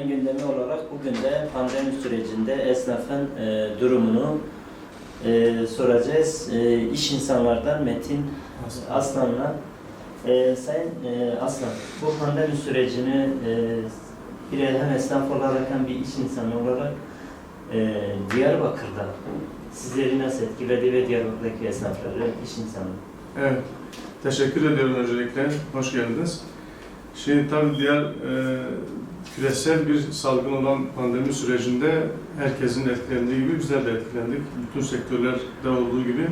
ayın gündemi olarak bugün de pandemi sürecinde esnafın e, durumunu e, soracağız. E, iş insanlardan Metin Aslan'la. E, Sayın e, Aslan, bu pandemi sürecini e, bir hem esnaf olarak hem bir iş insanı olarak e, Diyarbakır'da sizleri nasıl etkiledi ve Diyarbakır'daki esnafları, iş insanı? Evet, teşekkür ediyorum öncelikle. Hoş geldiniz. Şimdi tabii diğer e, küresel bir salgın olan pandemi sürecinde herkesin etkilendiği gibi bizler de etkilendik. Bütün sektörlerde olduğu gibi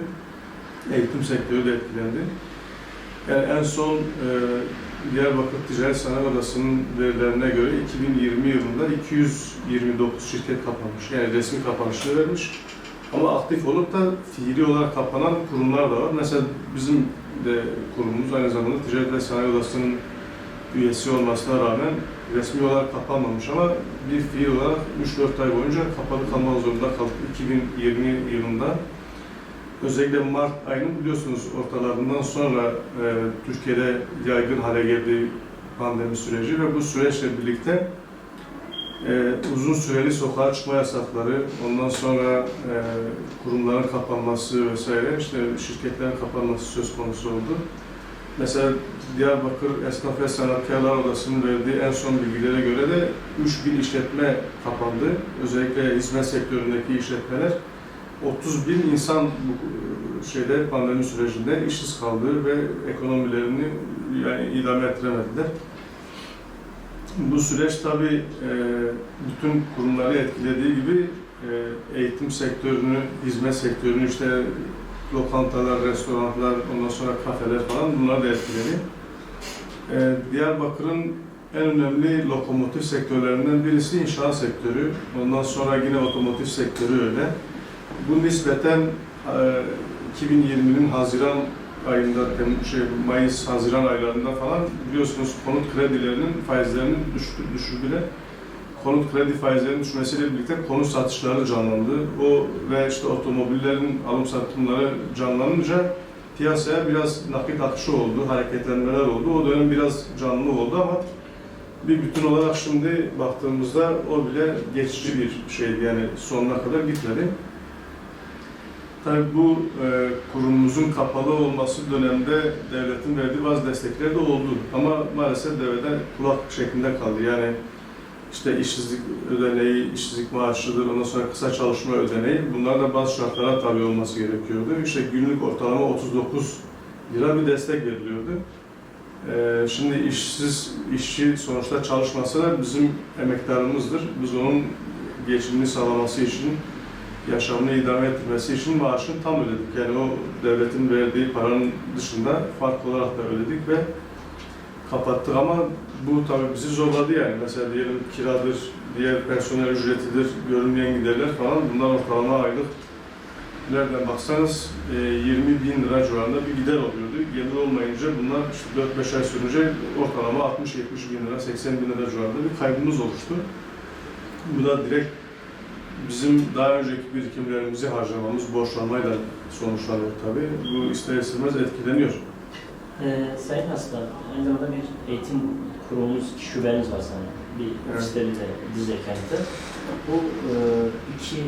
eğitim sektörü de etkilendi. Yani en son e, Diyarbakır Ticaret Sanayi Odası'nın verilerine göre 2020 yılında 229 şirket kapanmış. Yani resmi kapanışını vermiş. Ama aktif olup da fiili olarak kapanan kurumlar da var. Mesela bizim de kurumumuz aynı zamanda Ticaret ve Sanayi Odası'nın üyesi olmasına rağmen resmi olarak kapanmamış ama bir fiil olarak 3-4 ay boyunca kapalı kalmak zorunda kaldık 2020 yılında. Özellikle Mart ayının biliyorsunuz ortalarından sonra e, Türkiye'de yaygın hale geldi pandemi süreci ve bu süreçle birlikte e, uzun süreli sokağa çıkma yasakları, ondan sonra e, kurumların kapanması vesaire, işte şirketlerin kapanması söz konusu oldu. Mesela Diyarbakır Esnaf ve Sanatkarlar Odası'nın verdiği en son bilgilere göre de 3000 işletme kapandı. Özellikle hizmet sektöründeki işletmeler. 30 bin insan bu e, şeyde pandemi sürecinde işsiz kaldı ve ekonomilerini yani idame ettiremediler. Bu süreç tabii e, bütün kurumları etkilediği gibi e, eğitim sektörünü, hizmet sektörünü işte lokantalar, restoranlar, ondan sonra kafeler falan bunlar da etkiledi. E, Diyarbakır'ın en önemli lokomotif sektörlerinden birisi inşaat sektörü. Ondan sonra yine otomotiv sektörü öyle. Bu nispeten e, 2020'nin Haziran ayında, şey, Mayıs, Haziran aylarında falan biliyorsunuz konut kredilerinin faizlerinin düştü, düşürdüler. Konut kredi faizlerinin düşmesiyle birlikte konut satışları canlandı. O ve işte otomobillerin alım satımları canlanınca piyasaya biraz nakit akışı oldu, hareketlenmeler oldu. O dönem biraz canlı oldu ama bir bütün olarak şimdi baktığımızda o bile geçici bir şeydi yani sonuna kadar gitmedi. Tabii bu e, kurumumuzun kapalı olması dönemde devletin verdiği bazı destekler de oldu. Ama maalesef devlete kulak şeklinde kaldı. Yani işte işsizlik ödeneği, işsizlik maaşıdır, ondan sonra kısa çalışma ödeneği. Bunlar da bazı şartlara tabi olması gerekiyordu. İşte günlük ortalama 39 lira bir destek veriliyordu. E, şimdi işsiz işçi sonuçta çalışması da bizim emektarımızdır. Biz onun geçimini sağlaması için yaşamını idame ettirmesi için maaşını tam ödedik. Yani o devletin verdiği paranın dışında fark olarak da ödedik ve kapattık ama bu tabii bizi zorladı yani. Mesela diyelim kiradır, diğer personel ücretidir, görünmeyen giderler falan bunlar ortalama aylık nereden baksanız e, 20 bin lira civarında bir gider oluyordu. Gelir olmayınca bunlar işte 4-5 ay sürünce ortalama 60-70 bin lira, 80 bin lira civarında bir kaybımız oluştu. Bu da direkt bizim daha önceki birikimlerimizi harcamamız, borçlanmayla sonuçlanıyor tabii. Bu ister istemez etkileniyor. Ee, Sayın Aslan, aynı zamanda bir eğitim kurumumuz, şubeniz var sanırım. Bir ofisleri de Dicle kentte. Bu e, iki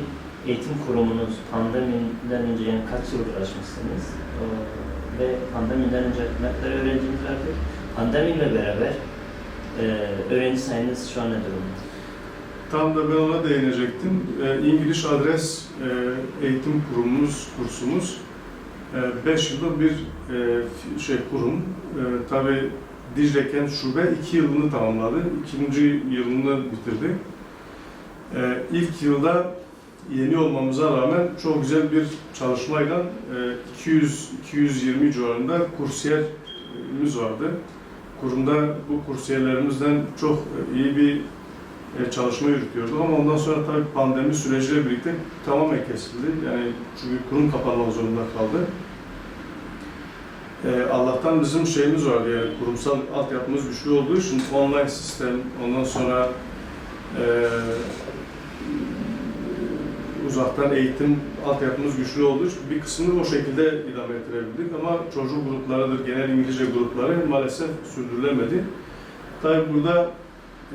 eğitim kurumunuz pandemiden önce yani kaç yıldır açmışsınız? E, ve pandemiden önce ne kadar öğrenciniz vardı? Pandemiyle beraber e, öğrenci sayınız şu an ne durumda? Tam da ben ona değinecektim. Ee, İngiliz Adres e, eğitim kurumumuz, kursumuz 5 yıllık bir e, şey kurum. E, Tabii Dicle Kent Şube 2 yılını tamamladı. İkinci yılını bitirdi. E, ilk yılda yeni olmamıza rağmen çok güzel bir çalışmayla e, 200-220 civarında kursiyerimiz vardı. Kurumda bu kursiyerlerimizden çok iyi bir e, çalışma yürütüyordu ama ondan sonra tabii pandemi süreciyle birlikte tamamen kesildi. Yani çünkü kurum kapanmak zorunda kaldı. E, Allah'tan bizim şeyimiz vardı yani kurumsal altyapımız güçlü olduğu için online sistem, ondan sonra e, uzaktan eğitim altyapımız güçlü olduğu için bir kısmını o şekilde idame ettirebildik ama çocuk gruplarıdır, genel İngilizce grupları maalesef sürdürülemedi. Tabii burada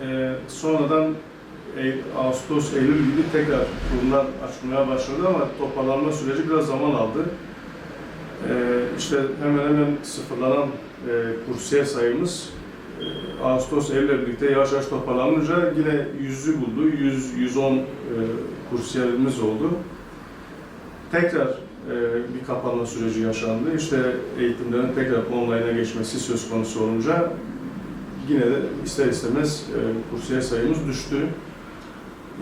e, sonradan Eylül, Ağustos, Eylül gibi tekrar kurumlar açılmaya başladı ama toparlanma süreci biraz zaman aldı. Ee, işte hemen hemen sıfırlanan e, kursiyer sayımız e, Ağustos, Eylül birlikte yavaş yavaş toparlanınca yine yüzü buldu. 100, 110 e, kursiyerimiz oldu. Tekrar e, bir kapanma süreci yaşandı. İşte eğitimlerin tekrar online'a geçmesi söz konusu olunca yine de ister istemez e, kursiyer sayımız düştü.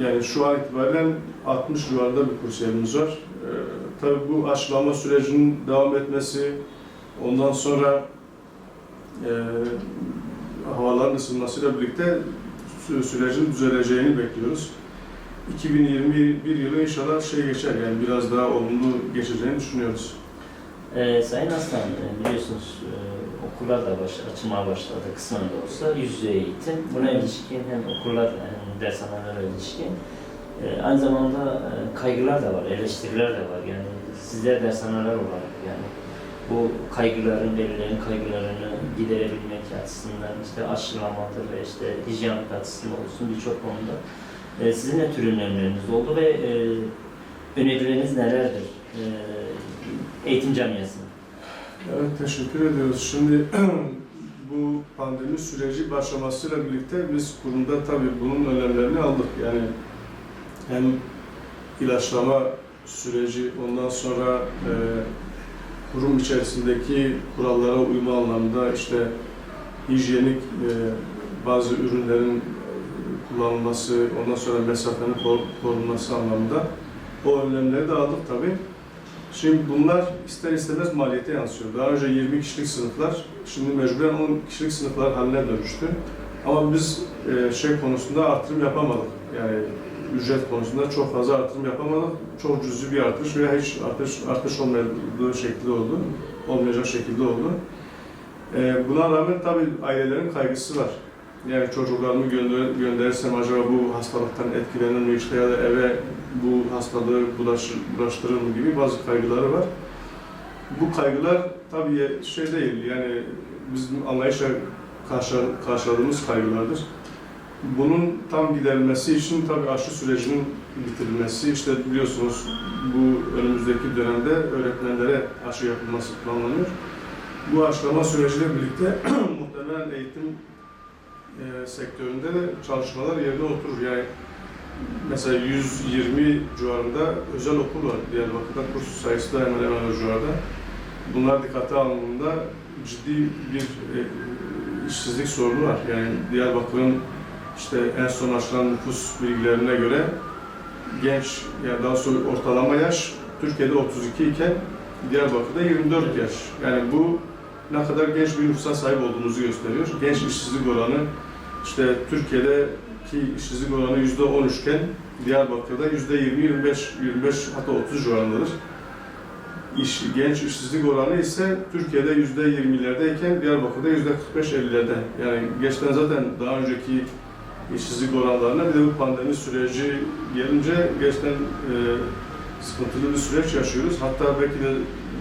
Yani şu an itibaren 60 civarında bir kursiyerimiz var. E, tabii bu aşılama sürecinin devam etmesi, ondan sonra e, havaların ısınmasıyla birlikte sü- sürecin düzeleceğini bekliyoruz. 2021 yılı inşallah şey geçer yani biraz daha olumlu geçeceğini düşünüyoruz. Ee, Sayın Aslan, e, biliyorsunuz e, okullar da baş, açılmaya başladı kısmen de olsa yüz yüze eğitim. Buna ilişkin hem okullar hem dershanelere ilişkin e, aynı zamanda e, kaygılar da var, eleştiriler de var. Yani sizler dershaneler olarak yani bu kaygıların, velilerin kaygılarını giderebilmek açısından işte aşılamadır ve işte hijyen açısından olsun birçok konuda e, sizin ne tür önerileriniz oldu ve e, önerileriniz nelerdir? E, eğitim camiasına. Evet teşekkür ediyoruz. Şimdi bu pandemi süreci başlamasıyla birlikte biz kurumda tabii bunun önlemlerini aldık. Yani hem ilaçlama süreci ondan sonra e, kurum içerisindeki kurallara uyma anlamında işte hijyenik e, bazı ürünlerin kullanılması, ondan sonra mesafenin kor- korunması anlamında o önlemleri de aldık tabii. Şimdi bunlar ister istemez maliyete yansıyor. Daha önce 20 kişilik sınıflar, şimdi mecburen 10 kişilik sınıflar haline dönüştü. Ama biz e, şey konusunda artırım yapamadık. Yani ücret konusunda çok fazla artırım yapamadık. Çok cüzi bir artış veya hiç artış, artış olmadığı şekilde oldu. Olmayacak şekilde oldu. E, buna rağmen tabii ailelerin kaygısı var. Yani çocuklarımı gönder, gönderirsem acaba bu hastalıktan etkilenir mi işte ya da eve bu hastalığı bulaşır, bulaştırır mı gibi bazı kaygıları var. Bu kaygılar tabii şey değil yani bizim anlayışla karşı, karşıladığımız kaygılardır. Bunun tam giderilmesi için tabii aşı sürecinin bitirilmesi, işte biliyorsunuz bu önümüzdeki dönemde öğretmenlere aşı yapılması planlanıyor. Bu aşılama süreciyle birlikte muhtemelen eğitim e, sektöründe de çalışmalar yerine oturur. Yani mesela 120 civarında özel okul var Diyarbakır'da. Kurs sayısı da hemen hemen o civarda. Bunlar dikkate alındığında ciddi bir e, işsizlik sorunu var. Yani Diyarbakır'ın işte en son açılan nüfus bilgilerine göre genç, yani daha sonra ortalama yaş Türkiye'de 32 iken Diyarbakır'da 24 yaş. Yani bu ne kadar genç bir nüfusa sahip olduğumuzu gösteriyor. Genç işsizlik oranı işte Türkiye'deki işsizlik oranı yüzde 13 iken Diyarbakır'da yüzde 20, 25, 25 hatta 30 civarındadır. İş, genç işsizlik oranı ise Türkiye'de yüzde 20'lerdeyken Diyarbakır'da yüzde 45-50'lerde. Yani geçten zaten daha önceki işsizlik oranlarına bir de bu pandemi süreci gelince gerçekten e, sıkıntılı bir süreç yaşıyoruz. Hatta belki de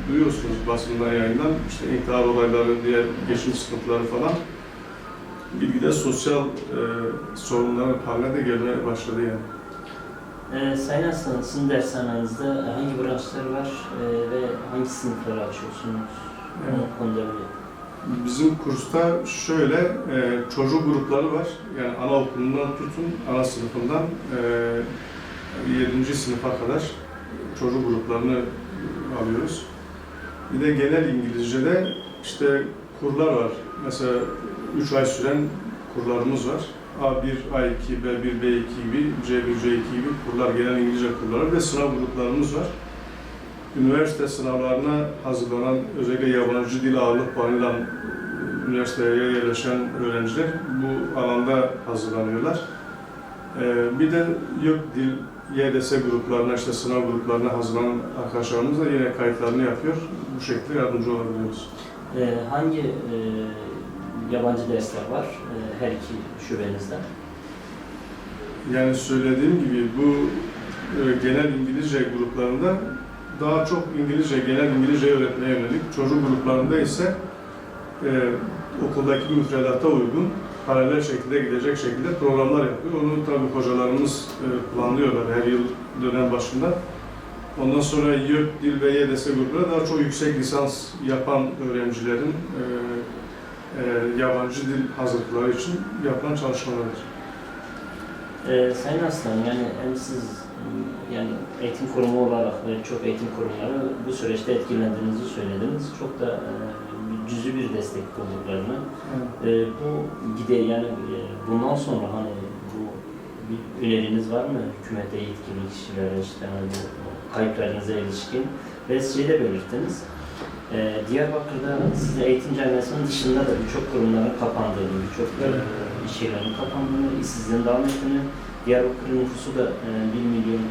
duyuyorsunuz basından yayından işte intihar olayları, diğer geçim sıkıntıları falan bilgide sosyal e, sorunların haline de gelmeye başladı yani. Ee, Sayın Aslan, sizin dershanenizde hangi branşlar var e, ve hangi sınıfları açıyorsunuz? Evet. Bu konuda Bizim kursta şöyle e, çocuk grupları var. Yani anaokulundan tutun, ana sınıfından e, 7. sınıfa kadar çocuk gruplarını alıyoruz. Bir de genel İngilizce'de işte kurlar var. Mesela 3 ay süren kurlarımız var. A1, A2, B1, B2 gibi, C1, C2 gibi kurlar, genel İngilizce kurları ve sınav gruplarımız var. Üniversite sınavlarına hazırlanan, özellikle yabancı dil ağırlık puanıyla e, üniversiteye yerleşen öğrenciler bu alanda hazırlanıyorlar. Ee, bir de yok dil YDS gruplarına, işte sınav gruplarına hazırlanan arkadaşlarımız da yine kayıtlarını yapıyor. Bu şekilde yardımcı olabiliyoruz. Ee, hangi e, yabancı dersler var e, her iki şubenizde? Yani söylediğim gibi bu e, genel İngilizce gruplarında daha çok İngilizce, genel İngilizce öğretmeye yönelik. Çocuk gruplarında ise e, okuldaki müfredata uygun paralel şekilde gidecek şekilde programlar yapıyor. Onu tabii hocalarımız e, planlıyorlar her yıl dönem başında. Ondan sonra YÖK, Dil ve YDS grupları daha çok yüksek lisans yapan öğrencilerin e, yabancı dil hazırlıkları için yapılan çalışmalardır. Ee, Sayın Aslan, yani hem siz yani eğitim kurumu olarak ve çok eğitim kurumları bu süreçte etkilendiğinizi söylediniz. Çok da e, cüzi bir destek olduklarını. E, bu gide yani e, bundan sonra hani bu bir öneriniz var mı hükümete yetkili kişilere işte hani bu kayıplarınıza ilişkin ve siz şey de belirttiniz. E, Diyarbakır'da sizin eğitim camiasının dışında da birçok kurumların kapandığını, birçok e, iş yerlerinin kapandığını, işsizliğin devam ettiğini, Diyarbakır'ın nüfusu da e, 1 milyon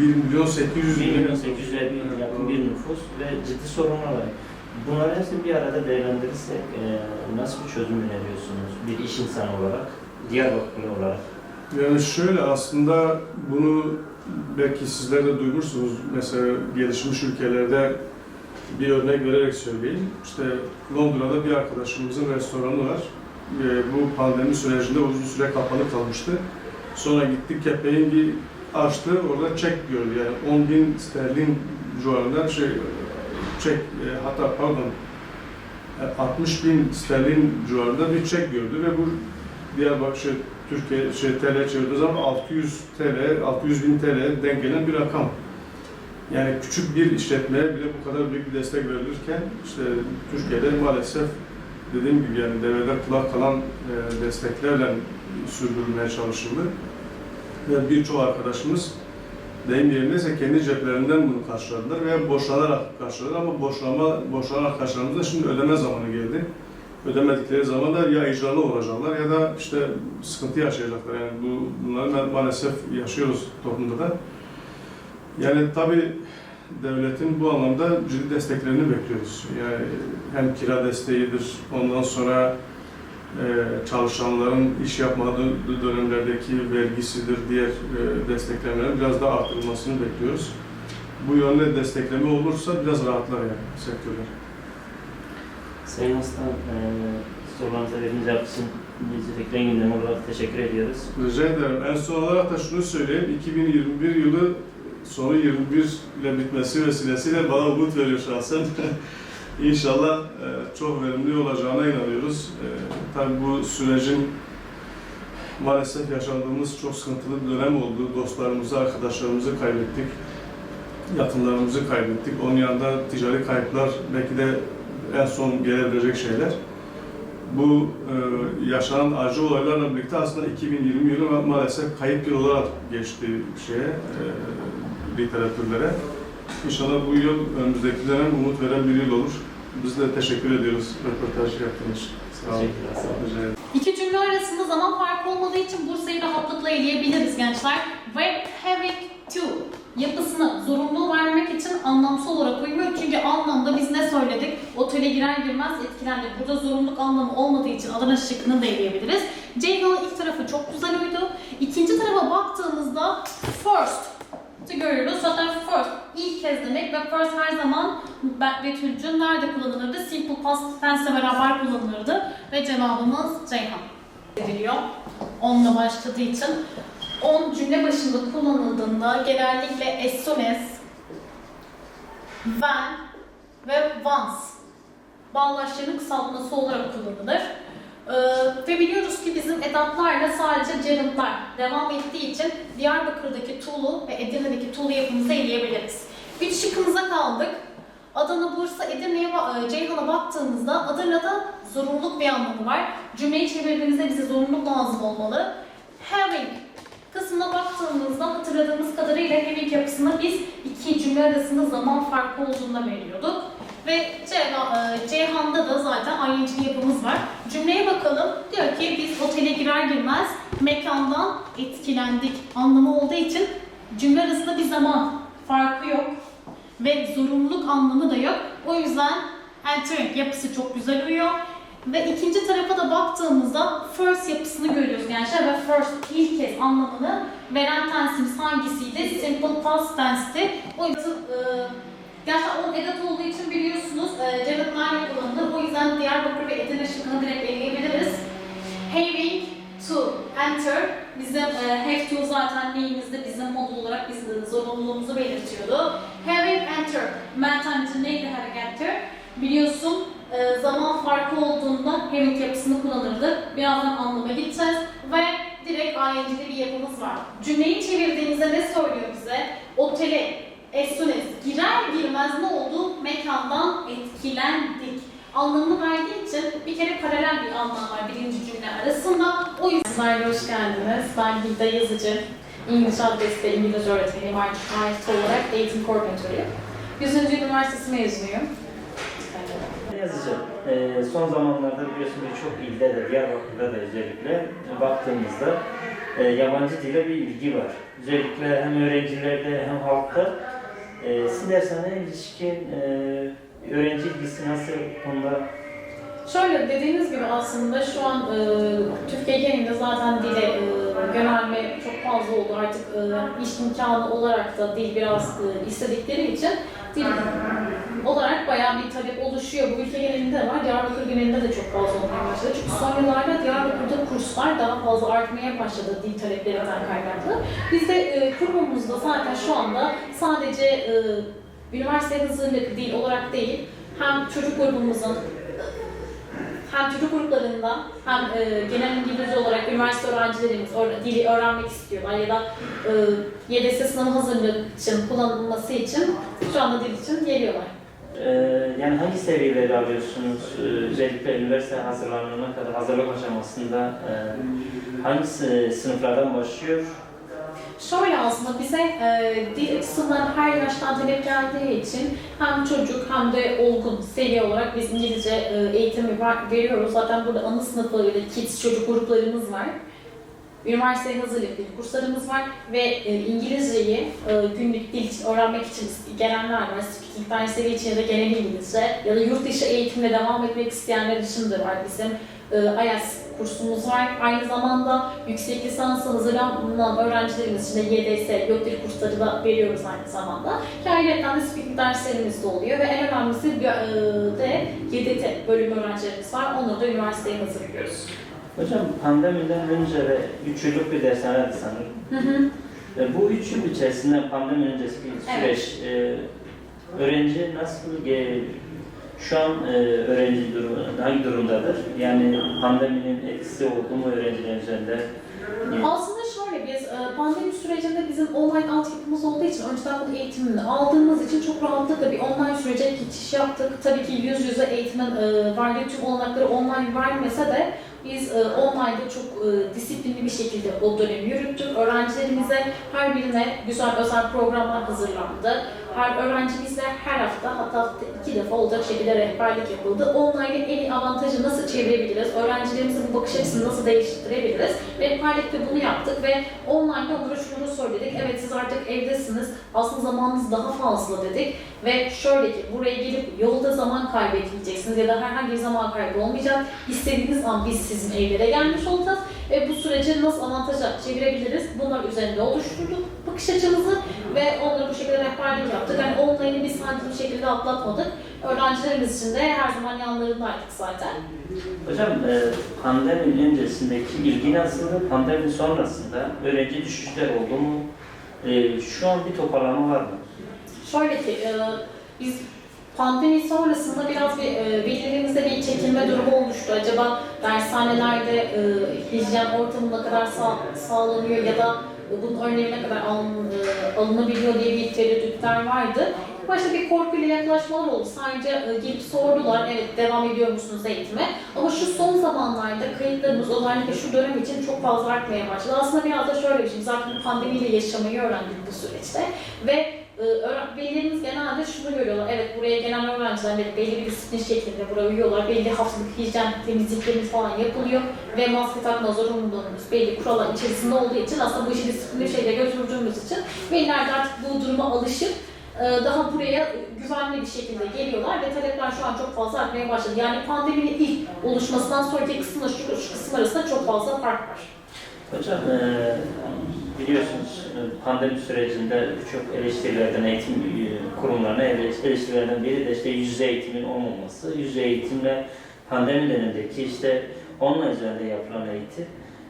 1 milyon 800 1 bin milyon 800'e bir yakın bir nüfus ve ciddi sorunlar var. Bunları hepsini bir arada değerlendirirsek e, nasıl bir çözüm öneriyorsunuz? Bir iş insanı olarak, Diyarbakırlı olarak. Yani şöyle aslında bunu belki sizler de duymuşsunuz. Mesela gelişmiş ülkelerde bir örnek vererek söyleyeyim. İşte Londra'da bir arkadaşımızın restoranı var. Ee, bu pandemi sürecinde uzun süre kapalı kalmıştı. Sonra gitti kepengi açtı. Orada çek gördü. Yani 10 bin sterlin civarında şey çek e, hatta pardon e, 60 bin sterlin civarında bir çek gördü ve bu Diyarbakır şey, Türkiye şey TL çevirdiği zaman 600 TL, 600 bin TL denk gelen bir rakam. Yani küçük bir işletmeye bile bu kadar büyük bir destek verilirken işte Türkiye'de maalesef dediğim gibi yani devede kulak kalan e, desteklerle sürdürülmeye çalışıldı. Ve birçok arkadaşımız deyim yerindeyse kendi ceplerinden bunu karşıladılar veya borçlanarak karşıladılar ama borçlama, borçlanan arkadaşlarımız da şimdi ödeme zamanı geldi ödemedikleri zaman da ya icralı olacaklar ya da işte sıkıntı yaşayacaklar. Yani bu bunları ma- maalesef yaşıyoruz toplumda da. Yani tabii devletin bu anlamda ciddi desteklerini bekliyoruz. Yani hem kira desteğidir, ondan sonra e, çalışanların iş yapmadığı dönemlerdeki vergisidir, diğer e, desteklemelerin biraz daha artırılmasını bekliyoruz. Bu yönde destekleme olursa biraz rahatlar yani sektörler. Sayın Aslan, e, sorularınıza verdiğiniz cevap için biz Fikren Gündemi olarak teşekkür ediyoruz. Rica ederim. En son olarak da şunu söyleyeyim. 2021 yılı sonu 21 ile bitmesi vesilesiyle bana umut veriyor şahsen. İnşallah e, çok verimli olacağına inanıyoruz. E, tabii bu sürecin maalesef yaşadığımız çok sıkıntılı bir dönem oldu. Dostlarımızı, arkadaşlarımızı kaybettik. Yatımlarımızı kaybettik. Onun yanında ticari kayıplar belki de en son gelebilecek şeyler. Bu e, yaşanan acı olaylarla birlikte aslında 2020 yılı ma- maalesef kayıp yıl olarak geçti şeye, e, literatürlere. İnşallah bu yıl önümüzdeki dönem umut veren bir yıl olur. Biz de teşekkür ediyoruz röportaj yaptığınız için. Sağ olun. İki cümle arasında zaman farkı olmadığı için Bursa'yı rahatlıkla eleyebiliriz gençler. Ve having to yapısına zorunlu vermek için anlamsal olarak uymuyor. Çünkü anlamda biz ne Otele girer girmez etkilendik. Burada zorunluluk anlamı olmadığı için Adana şıkkını da eleyebiliriz. Ceyhan'ın ilk tarafı çok güzel uydu. İkinci tarafa baktığımızda first görüyoruz. Zaten first ilk kez demek ve first her zaman be- Betülcü nerede kullanılırdı? Simple past tense'le beraber kullanılırdı ve cevabımız Ceyhan ediliyor. Onunla başladığı için 10 cümle başında kullanıldığında genellikle as soon as, when ve once bağlaçlarının kısaltması olarak kullanılır. Ee, ve biliyoruz ki bizim edatlarla sadece gerundlar devam ettiği için Diyarbakır'daki Tulu ve Edirne'deki Tulu yapımızı eleyebiliriz. Üç şıkkımıza kaldık. Adana, Bursa, Edirne'ye, e, Ceyhan'a baktığımızda Adana'da zorunluluk bir anlamı var. Cümleyi çevirdiğimizde bize zorunluluk lazım olmalı. Having kısmına baktığımızda hatırladığımız kadarıyla having yapısına biz iki cümle arasında zaman farkı olduğunda veriyorduk. Ve e, Ceyhan'da da zaten ing yapımız var. Cümleye bakalım. Diyor ki biz otele girer girmez mekandan etkilendik anlamı olduğu için cümle arasında bir zaman farkı yok ve zorunluluk anlamı da yok. O yüzden entering yapısı çok güzel uyuyor. Ve ikinci tarafa da baktığımızda first yapısını görüyoruz gençler ve first ilk kez anlamını veren tensimiz hangisiydi? Simple past tense'ti. O yüzden e, gerçekten onun edat olduğu için biliyorsunuz e, Janet Nine kullanılır. O yüzden Diyarbakır ve Edirne şıkkını direkt eleyebiliriz. Having to enter bizim e, have to zaten neyimizde bizim modul olarak biz de zorunluluğumuzu belirtiyordu. Having enter mentality neydi have enter? Biliyorsun e, zaman farkı olduğunda having yapısını kullanırdık. Birazdan anlama gideceğiz ve direkt ING'li bir yapımız var. Cümleyi çevirdiğimizde ne söylüyor bize? Otele as soon as girer girmez ne oldu? Mekandan etkilendik anlamını verdiği için bir kere paralel bir anlam var birinci cümle arasında. O yüzden Sizlerle hoş geldiniz. Ben Gilda Yazıcı. İngiliz adreste İngilizce öğretmeniyim. Artık artı olarak eğitim koordinatörüyüm. 100. Üniversitesi mezunuyum. Yazıcı, e, son zamanlarda biliyorsun birçok ilde de, Diyarbakır'da da özellikle e, baktığımızda e, yabancı dile bir ilgi var. Özellikle hem öğrencilerde hem halkta. E, sizin dershaneye ilişkin e, öğrenci ilgisi nasıl konuda? Şöyle dediğiniz gibi aslında şu an e, Türkiye genelinde zaten dile e, yönelme çok fazla oldu. Artık e, iş imkanı olarak da dil biraz e, istedikleri için dil olarak bayağı bir talep oluşuyor. Bu ülke genelinde var. Diyarbakır genelinde de çok fazla olmaya başladı. Çünkü son yıllarda Diyarbakır'da kurslar daha fazla artmaya başladı dil taleplerinden kaynaklı. Biz de e, kurumumuzda zaten şu anda sadece e, üniversite hazırlık dil olarak değil, hem çocuk grubumuzun hem çocuk gruplarında hem e, genel İngilizce olarak üniversite öğrencilerimiz or- dili öğrenmek istiyorlar ya da e, YDS sınavı hazırlığı için kullanılması için şu anda dil için geliyorlar. E, yani hangi seviyeleri alıyorsunuz? E, özellikle üniversite hazırlanana kadar, hazırlık aşamasında e, hangi sı- sınıflardan başlıyor? Şöyle aslında bize e, dil açısından her yaştan talep geldiği için hem çocuk hem de olgun seviye olarak biz İngilizce e, eğitimi ver- veriyoruz. Zaten burada ana da kids çocuk gruplarımız var. Üniversiteye hazırlık dil kurslarımız var ve e, İngilizceyi e, günlük dil öğrenmek için gelenler var. Speaking dersleri için ya da genel İngilizce ya da yurt dışı eğitimle devam etmek isteyenler için de var bizim e, IELTS kursumuz var. Aynı zamanda yüksek lisansa hazırlanan öğrencilerimiz için de YDS, YÖK dil kursları da veriyoruz aynı zamanda. Ki ayrıca de speaking derslerimiz de oluyor ve en önemlisi e, de YDT bölüm öğrencilerimiz var. Onları da üniversiteye hazırlıyoruz. Hocam pandemiden önce ve 3 yıllık bir dershaneydi sanırım. Hı hı. E, Bu üç yıl içerisinde pandemi öncesi bir süreç, e, öğrenci nasıl, e, şu an e, öğrenci durumu, hangi durumdadır? Yani pandeminin etkisi oldu mu öğrencilerin üzerinde? Aslında şöyle biz e, pandemi sürecinde bizim online altyapımız olduğu için önceden bu eğitimini aldığımız için çok rahatlıkla bir online sürece geçiş yaptık. Tabii ki yüz yüze eğitimin e, verdiği tüm olanakları online vermese de biz e, online'da çok e, disiplinli bir şekilde o dönemi yürüttük. Öğrencilerimize her birine güzel özel programlar hazırlandı. Her öğrencimizle her hafta hatta hafta iki defa olacak şekilde rehberlik yapıldı. Online'ın en iyi avantajı nasıl çevirebiliriz? Öğrencilerimizin bu bakış açısını nasıl değiştirebiliriz? Rehberlikte bunu yaptık ve online'da onlara şunu söyledik. Evet siz artık evdesiniz. Aslında zamanınız daha fazla dedik. Ve şöyle ki buraya gelip yolda zaman kaybetmeyeceksiniz ya da herhangi bir zaman kaybı olmayacak. İstediğiniz an biz sizin evlere gelmiş olacağız. Ve bu süreci nasıl avantaja çevirebiliriz? Bunlar üzerinde oluşturduk bakış açımızı ve onları bu şekilde rehberlik yaptık. Yani online'ı biz bir şekilde atlatmadık. Öğrencilerimiz için de her zaman yanlarındaydık zaten. Hocam e, pandemi öncesindeki ilgi nasıldı? Pandemi sonrasında öğrenci düşüşler oldu mu? E, Şu an bir toparlama var mı? Şöyle ki e, biz pandemi sonrasında biraz bir e, velilerimizde bir çekinme durumu oluştu. Acaba dershanelerde e, hijyen ortamı ne kadar sağ, sağlanıyor ya da bunun örneği ne kadar alın, e, alınabiliyor diye bir tereddütler vardı. Başta bir korkuyla yaklaşmalar oldu. Sadece e, gelip sordular, evet devam ediyor musunuz eğitime? Ama şu son zamanlarda kayıtlarımız özellikle şu dönem için çok fazla artmaya başladı. Aslında biraz da şöyle bir şey, zaten pandemiyle yaşamayı öğrendik bu süreçte. Ve velilerimiz genelde şunu görüyorlar, evet buraya gelen öğrenciler belli bir disiplin şeklinde buraya uyuyorlar, belli haftalık hijyen temizliklerimiz falan yapılıyor ve maske takma zorunluluğumuz belli kurallar içerisinde olduğu için aslında bu işi disiplinli şekilde götürdüğümüz için veliler de artık bu duruma alışıp e, daha buraya güvenli bir şekilde geliyorlar ve talepler şu an çok fazla artmaya başladı. Yani pandeminin ilk oluşmasından sonraki kısımla şu, şu kısım arasında çok fazla fark var. Hocam e, biliyorsunuz e, pandemi sürecinde birçok eleştirilerden eğitim e, kurumlarına ele- eleştirilerden biri de işte yüz yüze eğitimin olmaması. Yüz yüze eğitimle pandemi dönemindeki işte online üzerinde yapılan eğitim.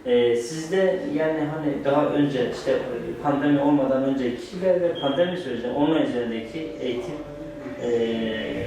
Ee, sizde yani hani daha önce işte pandemi olmadan önceki ve pandemi sürecinde online üzerindeki eğitim ee,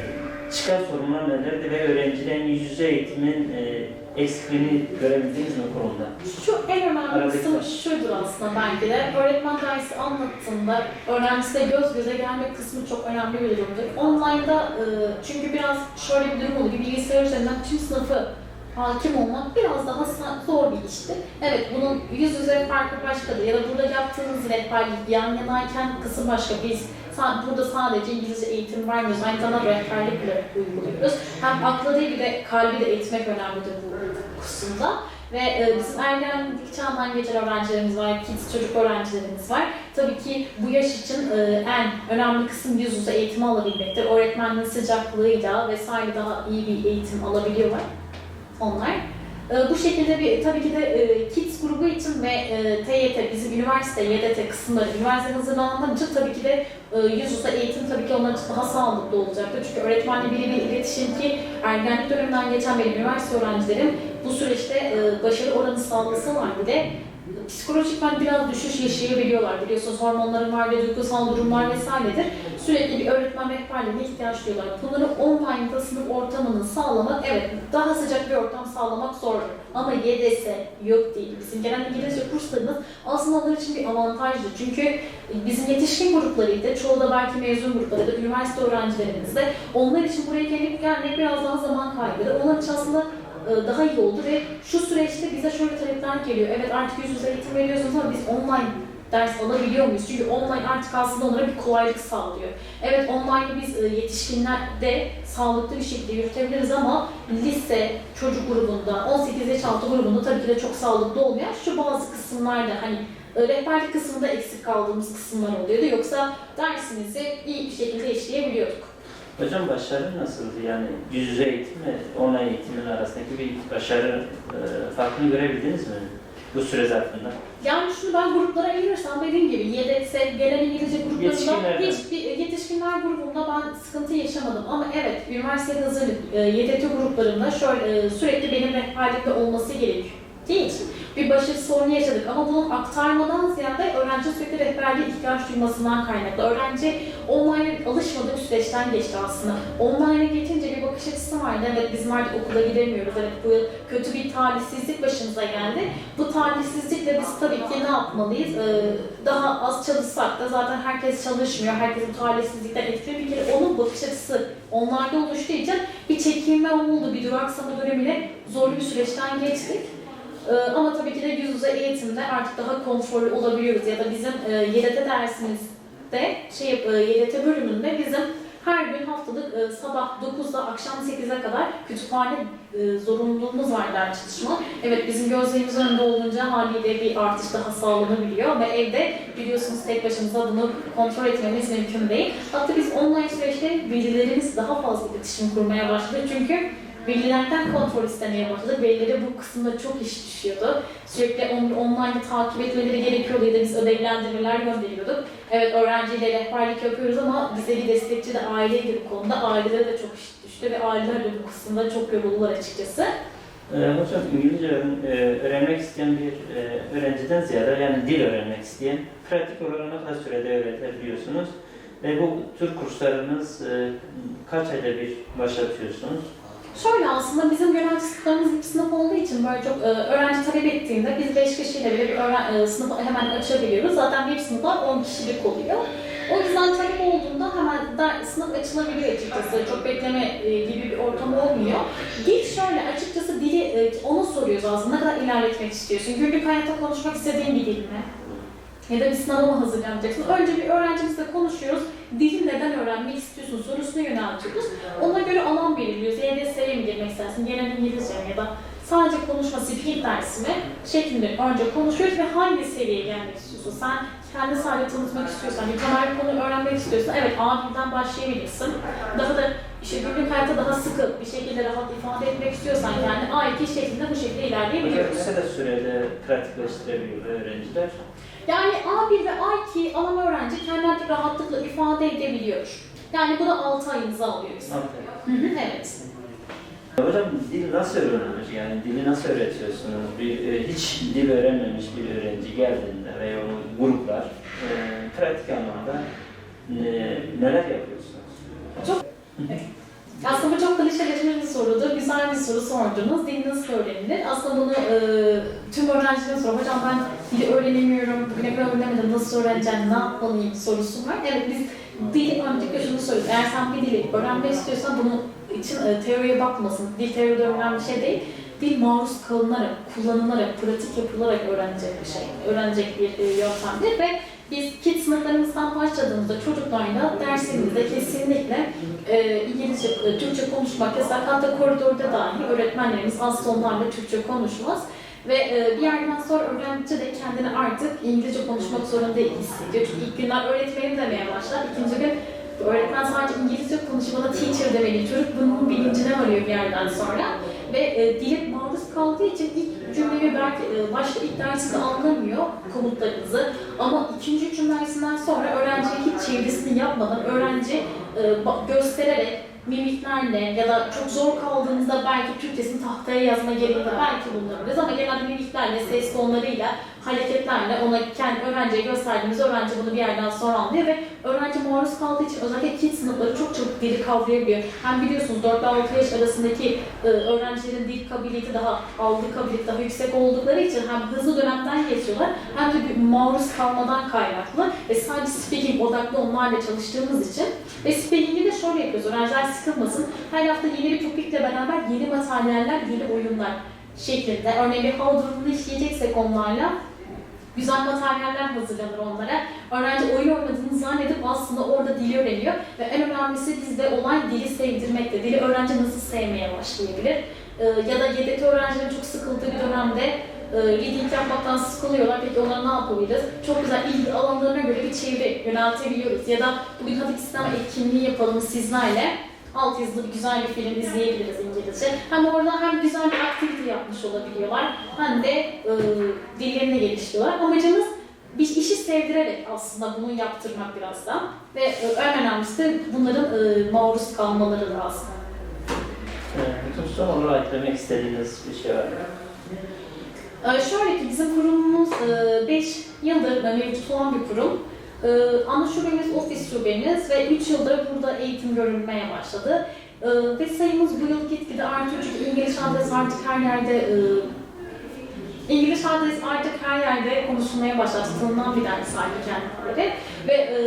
çıkan sorunlar nelerdi ve öğrencilerin yüz yüze eğitimin ee, eksikliğini görebildiniz mi kurumda? Şu en önemli kısım şudur aslında belki de. Öğretmen dersi anlattığında öğrencisiyle göz göze gelmek kısmı çok önemli bir durumdur. Online'da e, çünkü biraz şöyle bir durum oluyor. Bir bilgisayar üzerinden tüm sınıfı hakim olmak biraz daha zor bir işti. Evet bunun yüz yüze farkı başkadır. Ya da burada yaptığınız rehberlik yan yanayken kısım başka. Biz burada sadece İngilizce eğitim vermiyoruz. Aynı zamanda rehberlik bile uyguluyoruz. Hem aklı değil bir de kalbi de eğitmek önemlidir bu kısımda. Ve e, bizim ergenlik çağından geçen öğrencilerimiz var, kids çocuk öğrencilerimiz var. Tabii ki bu yaş için e, en önemli kısım yüz yüze eğitimi alabilmektir. Öğretmenin sıcaklığıyla vesaire daha iyi bir eğitim alabiliyorlar onlar. E, bu şekilde bir tabii ki de e, kids grubu için ve e, TYT bizim üniversite YDT kısımları üniversite hazırlananlar için tabii ki de e, yüz yüze eğitim tabii ki onlar için daha sağlıklı olacaktır. Çünkü öğretmenle biri bir iletişim ki ergenlik döneminden geçen benim üniversite öğrencilerim bu süreçte başarı oranı sağlasalar bile psikolojikman biraz düşüş yaşayabiliyorlar. Biliyorsunuz hormonların var ve duygusal durumlar vesairedir. Sürekli bir öğretmen rehberliğine ihtiyaç duyuyorlar. Bunları online'da sınıf ortamını sağlamak, evet daha sıcak bir ortam sağlamak zordur. Ama YDS yok değil. Bizim genel İngilizce kurslarımız aslında onlar için bir avantajdır. Çünkü bizim yetişkin gruplarıydı, çoğu da belki mezun gruplarıydı, üniversite öğrencilerimiz de. Onlar için buraya gelip gelmek biraz daha zaman kaybıdır. Onlar için aslında daha iyi oldu ve şu süreçte bize şöyle talepler geliyor. Evet artık yüz yüze eğitim veriyorsunuz ama biz online ders alabiliyor muyuz? Çünkü online artık aslında onlara bir kolaylık sağlıyor. Evet online'ı biz e, yetişkinlerde sağlıklı bir şekilde yürütebiliriz ama lise çocuk grubunda, 18 yaş altı grubunda tabii ki de çok sağlıklı olmuyor. Şu bazı kısımlarda hani e, rehberlik kısmında eksik kaldığımız kısımlar oluyordu. Yoksa dersimizi iyi bir şekilde işleyebiliyorduk. Hocam başarı nasıldı? Yani yüz yüze eğitimle online eğitimin arasındaki bir başarı e, farkını görebildiniz mi bu süre zarfında? Yani şunu ben gruplara ayırırsam dediğim gibi YDS, gelen İngilizce gruplarında hiçbir yetişkinler grubunda ben sıkıntı yaşamadım. Ama evet üniversite hazırlık e, YDT gruplarında şöyle e, sürekli benim rehberlikte olması gerekiyor. Değil. Bir başarı sorunu yaşadık ama bunun aktarmadan ziyade öğrenci sürekli rehberliğe ihtiyaç duymasından kaynaklı. Öğrenci online alışmadığı bir süreçten geçti aslında. Online'a geçince bir bakış açısı vardı. Evet bizim artık okula gidemiyoruz. Evet bu yıl kötü bir talihsizlik başımıza geldi. Bu talihsizlikle biz tabii ki ne yapmalıyız? Ee, daha az çalışsak da zaten herkes çalışmıyor. Herkes bu talihsizlikten etkileniyor. Bir kere onun bakış açısı onlarda oluştuğu için bir çekilme oldu, bir duraksama dönemiyle zorlu bir süreçten geçtik. Ee, ama tabii ki de yüz yüze eğitimde artık daha konforlu olabiliyoruz. Ya da bizim e, YDT dersimizde, şey, e, YDT bölümünde bizim her gün haftalık e, sabah 9'da akşam 8'e kadar kütüphane zorunluluğumuz var ders çalışma. Evet bizim gözlerimiz önünde olunca haliyle bir artış daha sağlanabiliyor ve evde biliyorsunuz tek başımıza bunu kontrol etmemiz mümkün değil. Hatta biz online süreçte velilerimiz daha fazla iletişim kurmaya başladı çünkü Velilerden kontrol istemeye başladık. Velilere bu kısımda çok iş düşüyordu. Sürekli on, online takip etmeleri gerekiyordu ya da biz ödevlendirmeler gönderiyorduk. Evet öğrenciyle rehberlik yapıyoruz ama bize bir destekçi de aileydi bu konuda. Ailelere de çok iş düştü ve aileler de bu kısımda çok yoruldular açıkçası. Ee, hocam İngilizce e, öğrenmek isteyen bir e, öğrenciden ziyade yani dil öğrenmek isteyen pratik olarak kadar sürede öğretebiliyorsunuz? Ve bu tür kurslarınız e, kaç ayda bir başlatıyorsunuz? Aslında bizim görev sınıflarımız bir sınıf olduğu için böyle çok e, öğrenci talep ettiğinde biz 5 kişiyle bile bir öğren, e, sınıfı hemen açabiliyoruz. Zaten bir sınıflar 10 kişilik oluyor. O yüzden talep olduğunda hemen der, sınıf açılabiliyor açıkçası. Çok bekleme e, gibi bir ortam olmuyor. Dil şöyle açıkçası dili e, onu soruyoruz aslında. Ne kadar ilerletmek istiyorsun? Günlük hayatta konuşmak istediğin bir dil mi? Ya da bir sınava mı hazırlanacaksın? Önce bir öğrencimizle konuşuyoruz. Dili neden öğrenmek istiyorsun sorusunu yöneltiyoruz. Ona göre alan belirliyoruz. YDS'ye mi girmek istersin? Genel İngilizce mi? Ya da sadece konuşma, speaking dersi mi? Şeklinde önce konuşuyoruz ve hangi seviyeye gelmek istiyorsun? Sen kendi sadece tanıtmak istiyorsan, temel bir konuyu öğrenmek istiyorsan evet A1'den başlayabilirsin. Daha da işte günlük hayatta daha sıkı bir şekilde rahat ifade etmek istiyorsan yani A2 şeklinde bu şekilde Hocam ilerleyebiliyoruz. kısa da sürede pratikleştirebiliyor öğrenciler. Yani A1 ve A2 alan öğrenci kendini rahatlıkla ifade edebiliyor. Yani bu da 6 ayınızı alıyor bizim. Hı hı, evet. hocam dil nasıl öğrenilir? Yani dili nasıl öğretiyorsunuz? Bir, e, hiç dil öğrenmemiş bir öğrenci geldiğinde veya onu gruplar e, pratik anlamda e, neler yapıyorsunuz? Aslında bu çok klişeleşmiş bir sorudu. Güzel bir soru sordunuz. Dil nasıl öğrenilir? Aslında bunu e, tüm öğrencilere sor. Hocam ben dili öğrenemiyorum, bugüne kadar öğrenemedim, nasıl öğreneceğim, ne yapmalıyım sorusu var. Evet biz dili öncelikle şunu söylüyoruz. Eğer sen bir dili öğrenmek istiyorsan bunun için e, teoriye bakmasın. Dil teoride öğrenen bir şey değil. Dil maruz kalınarak, kullanılarak, pratik yapılarak öğrenecek bir şey. Öğrenecek bir e, yöntemdir ve biz kit sınıflarımızdan başladığımızda çocuklarla dersimizde kesinlikle e, İngilizce, e, Türkçe konuşmak yasak. Hatta koridorda dahi öğretmenlerimiz asla onlarla Türkçe konuşmaz. Ve e, bir yerden sonra öğrenci de kendini artık İngilizce konuşmak zorunda hissediyor. Çünkü ilk günler öğretmenim demeye başlar. İkinci gün öğretmen sadece İngilizce konuşuyor, bana teacher demeli. Çocuk bunun bilincine varıyor bir yerden sonra. Ve e, dile maruz kaldığı için ilk cümleyi belki başta ilk dersinde anlamıyor komutlarınızı. Ama ikinci, üçüncü dersinden sonra öğrenciye hiç çevirisini yapmadan öğrenci e, göstererek mimiklerle ya da çok zor kaldığınızda belki Türkçesini tahtaya yazma gereğinde belki bulunabiliriz ama genelde mimiklerle, ses tonlarıyla, hareketlerle ona kendi öğrenciye gösterdiğimizde öğrenci bunu bir yerden sonra anlıyor ve öğrenci maruz kaldığı için özellikle kids sınıfları çok çabuk dili kavrayabiliyor. Hem biliyorsunuz 4 ile 6 yaş arasındaki e, öğrencilerin dil kabiliyeti daha, algı kabiliyeti daha yüksek oldukları için hem hızlı dönemden geçiyorlar hem de bir maruz kalmadan kaynaklı ve sadece speaking odaklı onlarla çalıştığımız için ve speaking'i de şöyle yapıyoruz. Öğrenciler sıkılmasın. Her hafta yeni bir topikle beraber yeni materyaller, yeni oyunlar şeklinde. Örneğin bir hava durumunu işleyeceksek onlarla güzel materyaller hazırlanır onlara. Öğrenci oyun oynadığını zannedip aslında orada dili öğreniyor. Ve en önemlisi bizde olay dili sevdirmekte. Dili öğrenci nasıl sevmeye başlayabilir? Ee, ya da yedekli öğrencilerin çok sıkıldığı bir dönemde e, reading yapmaktan sıkılıyorlar. Peki onlara ne yapabiliriz? Çok güzel ilgi alanlarına göre bir çeviri yöneltebiliyoruz. Ya da bugün hadi sinema etkinliği yapalım sizlerle. Alt yazılı bir güzel bir film izleyebiliriz İngilizce. Hem orada hem güzel bir aktivite yapmış olabiliyorlar hem de e, dillerini geliştiriyorlar. Amacımız bir işi sevdirerek aslında bunu yaptırmak biraz da. Ve e, en önemlisi de bunların e, maruz kalmaları da aslında. E, bütün son olarak eklemek istediğiniz bir şey var mı? Ee, Şöyle ki bizim kurumumuz 5 yıldır mevcut olan bir kurum. Ee, Ana şubemiz ofis şubemiz ve 3 yıldır burada eğitim görülmeye başladı. Ee, Ve sayımız bu yıl gitgide artıyor çünkü İngiliz adres artık her yerde e, İngiliz adres artık her yerde konuşulmaya başladı. Tanınan bir ders haline kendileri. Ve e,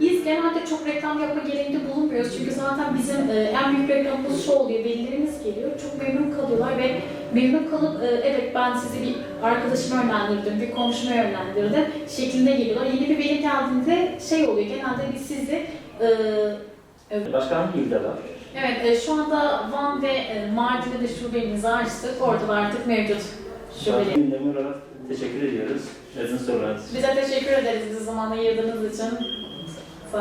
biz genelde çok reklam yapma gereğinde bulunmuyoruz. Çünkü zaten bizim e, en büyük reklamımız şu oluyor. Velilerimiz geliyor. Çok memnun kalıyorlar ve memnun kalıp e, evet ben sizi bir arkadaşıma yönlendirdim, bir komşuma yönlendirdim şeklinde geliyorlar. Yeni bir veli geldiğinde şey oluyor. Genelde biz sizi e, Başka hangi ilde var? Evet, e, şu anda Van ve e, Mardin'de de şubemizi açtık. Orada da artık mevcut Şu an şubeleri. gündemi olarak teşekkür ediyoruz. Sizin sorularınız için. Bize teşekkür ederiz bize zaman ayırdığınız için.